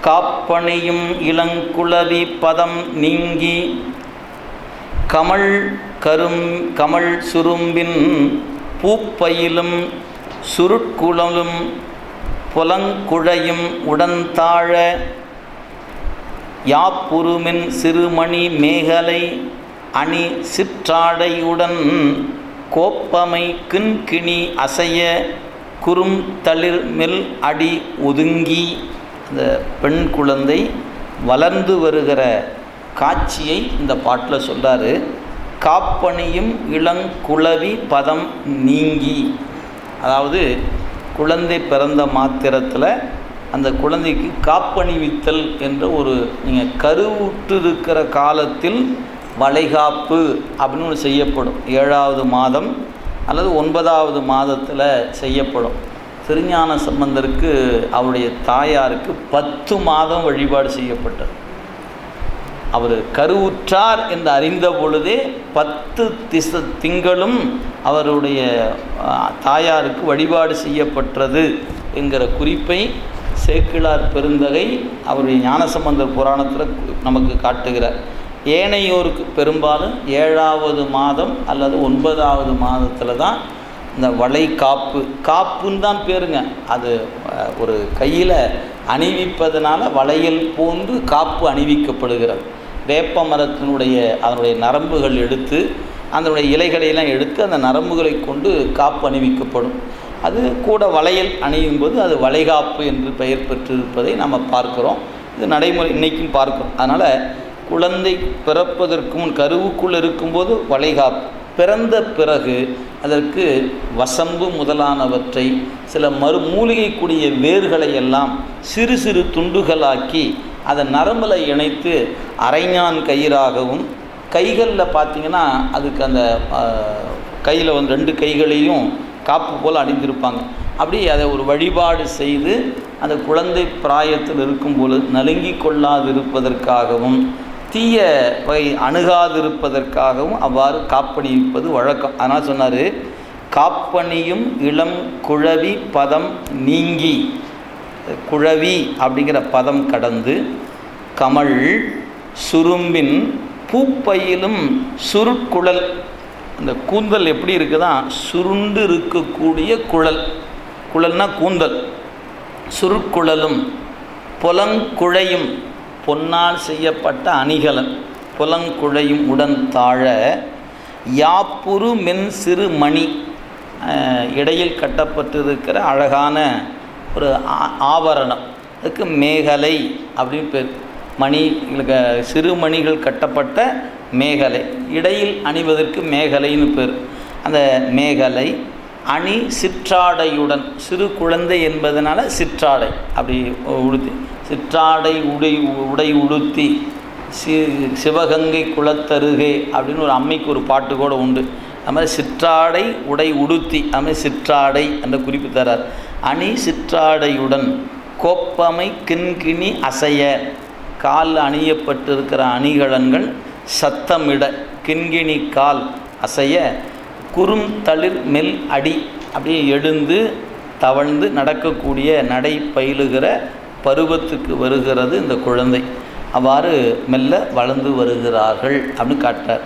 காப்பணியும் இளங்குளவி பதம் நீங்கி கமல் கரும் கமல் சுரும்பின் பூப்பயிலும் சுருட்குளலும் புலங்குழையும் உடன்தாழ யாப்புருமின் சிறுமணி மேகலை அணி சிற்றாடையுடன் கோப்பமை கிண்கிணி அசைய குறும் தளிர் மெல் அடி ஒதுங்கி இந்த பெண் குழந்தை வளர்ந்து வருகிற காட்சியை இந்த பாட்டில் சொல்கிறார் காப்பணியும் இளங்குளவி பதம் நீங்கி. அதாவது குழந்தை பிறந்த மாத்திரத்தில் அந்த குழந்தைக்கு காப்பணிவித்தல் என்ற ஒரு நீங்கள் கருவுற்று இருக்கிற காலத்தில் வளைகாப்பு அப்படின்னு ஒன்று செய்யப்படும். ஏழாவது மாதம் அல்லது ஒன்பதாவது மாதத்தில் செய்யப்படும். திருஞான சம்பந்தருக்கு அவருடைய தாயாருக்கு பத்து மாதம் வழிபாடு செய்யப்பட்டது. அவர் கருவுற்றார் என்று அறிந்த பொழுதே பத்து திச திங்களும் அவருடைய தாயாருக்கு வழிபாடு செய்யப்பட்டது என்கிற குறிப்பை சேக்கிழார் பெருந்தகை அவருடைய ஞானசம்பந்தர் புராணத்தில் நமக்கு காட்டுகிறார். ஏனையோருக்கு பெரும்பாலும் ஏழாவது மாதம் அல்லது ஒன்பதாவது மாதத்தில் தான் இந்த வளை காப்பு காப்புன்னு தான் பேருங்க. அது ஒரு கையில் அணிவிப்பதனால வளையல் போன்று காப்பு அணிவிக்கப்படுகிறது. வேப்ப மரத்தினுடைய அதனுடைய நரம்புகள் எடுத்து அதனுடைய இலைகளையெல்லாம் எடுத்து அந்த நரம்புகளை கொண்டு காப்பு அணிவிக்கப்படும். அது கூட வளையல் அணியும் போது அது வளைகாப்பு என்று பெயர் பெற்றிருப்பதை நம்ம பார்க்குறோம். இது நடைமுறை இன்றைக்கும் பார்க்கிறோம். அதனால் குழந்தை பிறப்பதற்கு முன் கருவுக்குள் இருக்கும்போது வளைகாப்பு. பிறந்த பிறகு அதற்கு வசம்பு முதலானவற்றை சில மறு மூலிகைக்கூடிய வேர்களை எல்லாம் சிறு சிறு துண்டுகளாக்கி அதை நரம்பில் இணைத்து அரைஞான் கயிறாகவும் கைகளில் பார்த்தீங்கன்னா அதுக்கு அந்த கையில் வந்து ரெண்டு கைகளையும் காப்பு போல் அணிந்திருப்பாங்க. அப்படி அதை ஒரு வழிபாடு செய்து அந்த குழந்தை பிராயத்தில் இருக்கும் பொழுது நலுங்கி கொள்ளாதிருப்பதற்காகவும் தீய வகை அணுகாதிருப்பதற்காகவும் அவ்வாறு காப்பணிவிப்பது வழக்கம். அதனால் சொன்னார் காப்பணியும் இளம் குழவி பதம் நீங்கி குழவி அப்படிங்கிற பதம் கடந்து கமல் சுரும்பின் பூப்பையிலும் சுருட்குழல் அந்த கூந்தல் எப்படி இருக்குதான் சுருண்டு இருக்கக்கூடிய குழல். குழல்னா கூந்தல். சுருட்குழலும் புலங்குழையும் பொன்னால் செய்யப்பட்ட அணிகலன் புலங்குழையும் உடன் தாழ யாப்புரு மென் சிறு மணி இடையில் கட்டப்பட்டிருக்கிற அழகான ஒரு ஆ- ஆபரணம். அதுக்கு மேகலை அப்படின்னு பேர். மணி சிறுமணிகள் சிறு மணிகள் கட்டப்பட்ட மேகலை. இடையில் அணிவதற்கு மேகலைன்னு பேர். அந்த மேகலை அணி சிற்றாடையுடன் சிறு குழந்தை என்பதனால் சிற்றாடை அப்படி உடுத்தி சிற்றாடை உடை உடை உடுத்தி சி சிவகங்கை குளத்தருகே அப்படின்னு ஒரு அம்மைக்கு ஒரு பாட்டு கூட உண்டு. அது மாதிரி சிற்றாடை உடை உடுத்தி அது மாதிரி சிற்றாடை என்ற குறிப்பு தரார். அணி சிற்றாடையுடன் கோப்பமை கிண்கிணி அசைய காலில் அணியப்பட்டிருக்கிற அணிகலன்கள் சத்தமிட கிண்கிணி கால் அசைய குறும் தளிர் மெல் அடி அப்படியே எழுந்து தவழ்ந்து நடக்கக்கூடிய நடை பயிலுகிற பருவத்துக்கு வருகிறது இந்த குழந்தை. அவ்வாறு மெல்ல வளர்ந்து வருகிறார்கள் அப்படின்னு காட்டார்